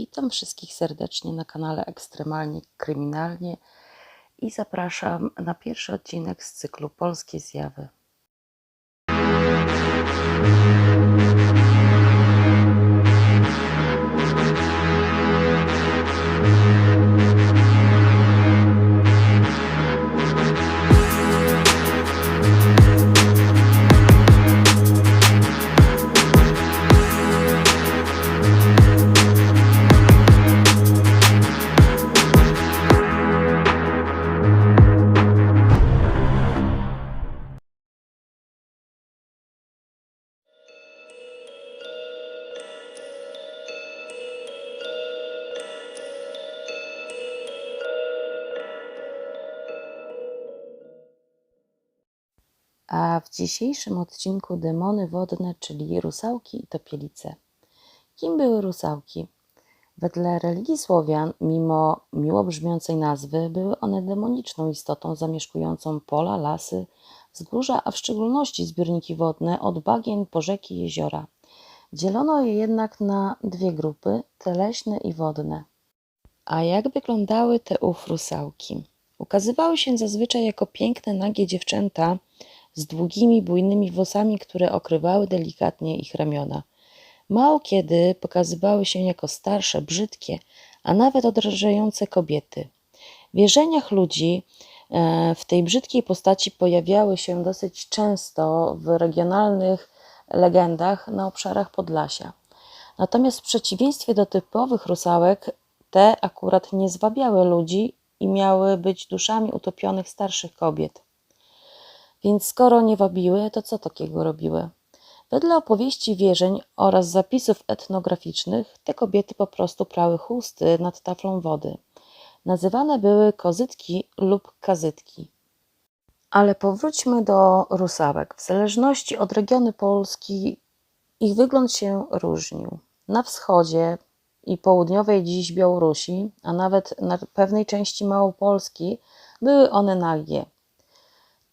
Witam wszystkich serdecznie na kanale Ekstremalnie Kryminalnie i zapraszam na pierwszy odcinek z cyklu Polskie Zjawy. A w dzisiejszym odcinku demony wodne, czyli rusałki i topielice. Kim były rusałki? Wedle religii Słowian, mimo miło brzmiącej nazwy, były one demoniczną istotą zamieszkującą pola, lasy, wzgórza, a w szczególności zbiorniki wodne od bagien po rzeki i jeziora. Dzielono je jednak na dwie grupy, te leśne i wodne. A jak wyglądały te ów rusałki? Ukazywały się zazwyczaj jako piękne, nagie dziewczęta z długimi, bujnymi włosami, które okrywały delikatnie ich ramiona. Mało kiedy pokazywały się jako starsze, brzydkie, a nawet odrażające kobiety. W wierzeniach ludzi e, w tej brzydkiej postaci pojawiały się dosyć często w regionalnych legendach na obszarach Podlasia. Natomiast w przeciwieństwie do typowych rusałek, te akurat nie zwabiały ludzi i miały być duszami utopionych starszych kobiet. Więc skoro nie wabiły, to co takiego robiły? Wedle opowieści wierzeń oraz zapisów etnograficznych, te kobiety po prostu prały chusty nad taflą wody. Nazywane były kozytki lub kazytki. Ale powróćmy do rusałek. W zależności od regionu Polski ich wygląd się różnił. Na wschodzie i południowej dziś Białorusi, a nawet na pewnej części Małopolski, były one nagie.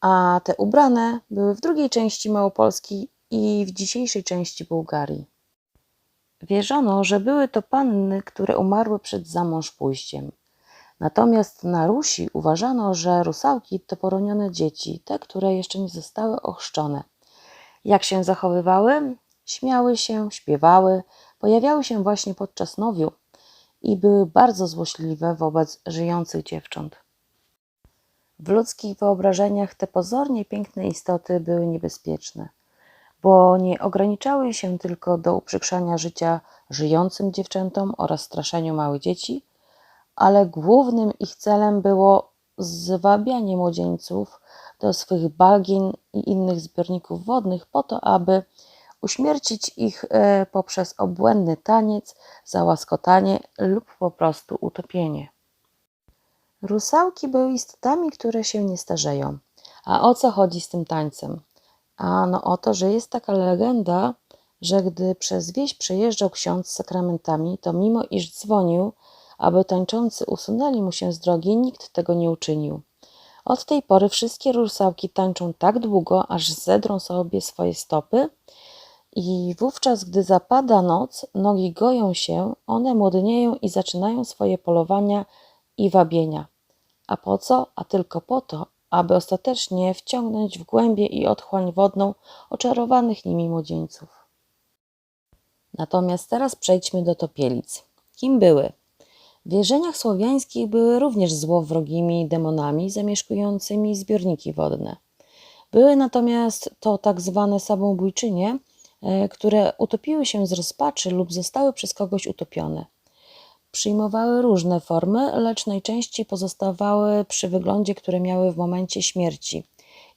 A te ubrane były w drugiej części Małopolski i w dzisiejszej części Bułgarii. Wierzono, że były to panny, które umarły przed zamąż pójściem. Natomiast na Rusi uważano, że rusałki to poronione dzieci, te, które jeszcze nie zostały ochrzczone. Jak się zachowywały? Śmiały się, śpiewały, pojawiały się właśnie podczas nowiu i były bardzo złośliwe wobec żyjących dziewcząt. W ludzkich wyobrażeniach te pozornie piękne istoty były niebezpieczne, bo nie ograniczały się tylko do uprzykrzania życia żyjącym dziewczętom oraz straszeniu małych dzieci, ale głównym ich celem było zwabianie młodzieńców do swych bagien i innych zbiorników wodnych po to, aby uśmiercić ich e, poprzez obłędny taniec, załaskotanie lub po prostu utopienie. Rusałki były istotami, które się nie starzeją. A o co chodzi z tym tańcem? A no o to, że jest taka legenda, że gdy przez wieś przejeżdżał ksiądz z sakramentami, to mimo iż dzwonił, aby tańczący usunęli mu się z drogi, nikt tego nie uczynił. Od tej pory wszystkie rusałki tańczą tak długo, aż zedrą sobie swoje stopy i wówczas, gdy zapada noc, nogi goją się, one młodnieją i zaczynają swoje polowania i wabienia. A po co? A tylko po to, aby ostatecznie wciągnąć w głębie i otchłań wodną oczarowanych nimi młodzieńców. Natomiast teraz przejdźmy do topielic. Kim były? W wierzeniach słowiańskich były również złowrogimi demonami zamieszkującymi zbiorniki wodne. Były natomiast to tak zwane samobójczynie, e, które utopiły się z rozpaczy lub zostały przez kogoś utopione. Przyjmowały różne formy, lecz najczęściej pozostawały przy wyglądzie, które miały w momencie śmierci.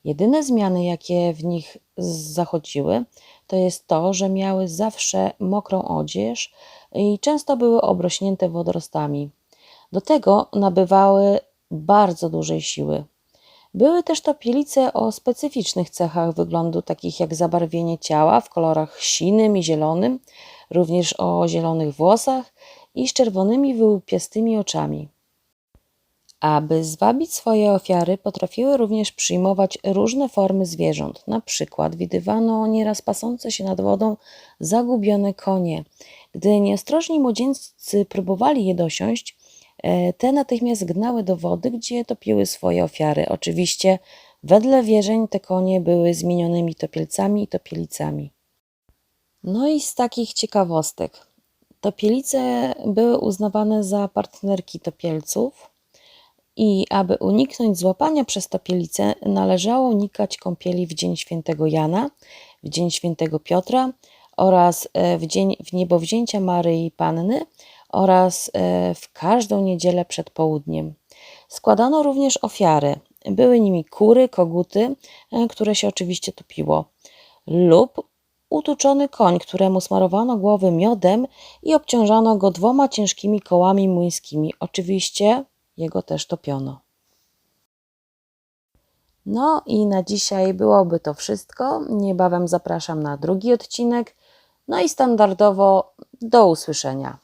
Jedyne zmiany, jakie w nich zachodziły, to jest to, że miały zawsze mokrą odzież i często były obrośnięte wodorostami. Do tego nabywały bardzo dużej siły. Były też topielice o specyficznych cechach wyglądu, takich jak zabarwienie ciała w kolorach sinym i zielonym, również o zielonych włosach i z czerwonymi wyłupiastymi oczami. Aby zwabić swoje ofiary, potrafiły również przyjmować różne formy zwierząt. Na przykład widywano nieraz pasące się nad wodą zagubione konie. Gdy nieostrożni młodzieńcy próbowali je dosiąść, e, te natychmiast gnały do wody, gdzie topiły swoje ofiary. Oczywiście, wedle wierzeń, te konie były zmienionymi topielcami i topielicami. No i z takich ciekawostek. Topielice były uznawane za partnerki topielców i aby uniknąć złapania przez topielice, należało unikać kąpieli w dzień świętego Jana, w dzień świętego Piotra oraz e, w dzień w niebowzięcia Maryi Panny oraz e, w każdą niedzielę przed południem. Składano również ofiary. Były nimi kury, koguty, e, które się oczywiście topiło, lub utuczony koń, któremu smarowano głowy miodem i obciążano go dwoma ciężkimi kołami młyńskimi. Oczywiście jego też topiono. No i na dzisiaj byłoby to wszystko. Niebawem zapraszam na drugi odcinek. No i standardowo do usłyszenia.